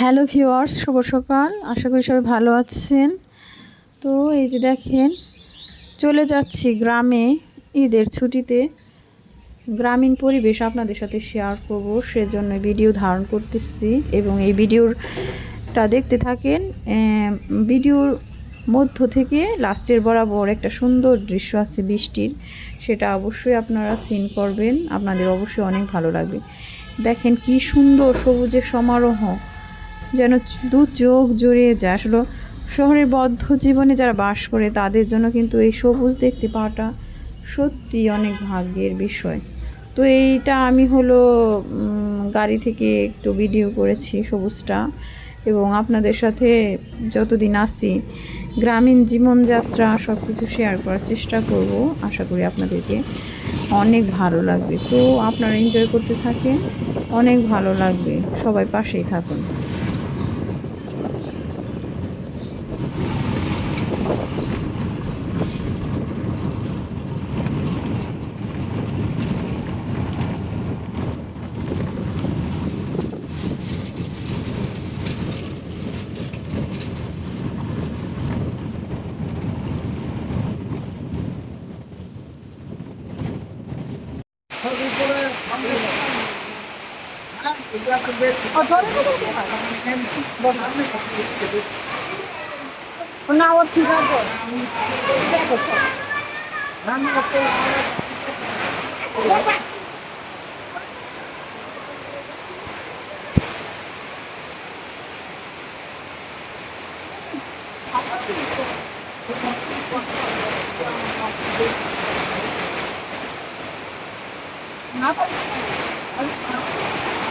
Hello viewers শুভ সকাল। আশা করি সবাই ভালো আছেন। তো এই যে দেখেন, চলে যাচ্ছি গ্রামে ঈদের ছুটিতে। গ্রামীণ পরিবেশ আপনাদের সাথে শেয়ার করব, সেজন্য ভিডিও ধারণ করতেছি এবং এই ভিডিওটা দেখতে থাকেন। ভিডিওর মধ্য থেকে লাস্টের বরাবর একটা সুন্দর দৃশ্য আছে বৃষ্টির, সেটা অবশ্যই আপনারা সিন করবেন। আপনাদের অবশ্যই অনেক ভালো লাগবে। দেখেন কি সুন্দর সবুজের সমারোহ। যেন দু চোখ জড়িয়ে যায়। আসলে শহরের বদ্ধ জীবনে যারা বাস করে, তাদের জন্য কিন্তু এই সবুজ দেখতে পাওয়াটা সত্যি অনেক ভাগ্যের বিষয়। তো এইটা আমি হলো গাড়ি থেকে একটু ভিডিও করেছি সবুজটা এবং আপনাদের সাথে যতদিন আসি গ্রামীণ জীবনযাত্রা সব কিছু শেয়ার করার চেষ্টা করব। আশা করি আপনাদেরকে অনেক ভালো লাগবে। তো আপনারা এনজয় করতে থাকেন, অনেক ভালো লাগবে। সবাই পাশেই থাকুন। না ওর ঠিক আছে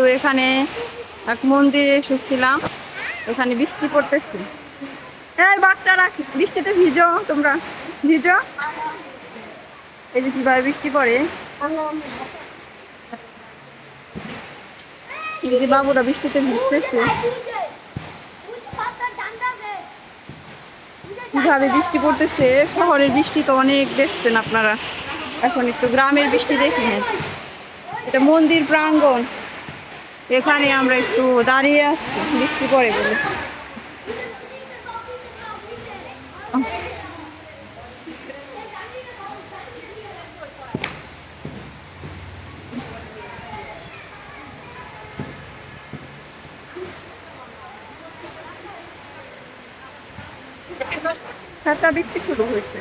তো এখানে এক মন্দিরে এসেছিলাম। এখানে বৃষ্টি পড়তেছে। এই বাচ্চারা বৃষ্টিতে ভিজো তোমরা। ভিজো। এই যে কীভাবে বৃষ্টি পড়ে। বাবুরা বৃষ্টিতে ভিজতেছে। কীভাবে বৃষ্টি পড়তেছে। শহরের বৃষ্টি তো অনেক দেখছেন আপনারা। এখন একটু গ্রামের বৃষ্টি দেখি এটা মন্দির প্রাঙ্গণ। এখানে আমরা একটু দাঁড়িয়ে আসছি বৃষ্টি পড়ে বলে। ছাতা বৃষ্টি শুরু হয়েছে।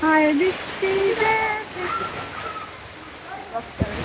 I'll be there. Doctor,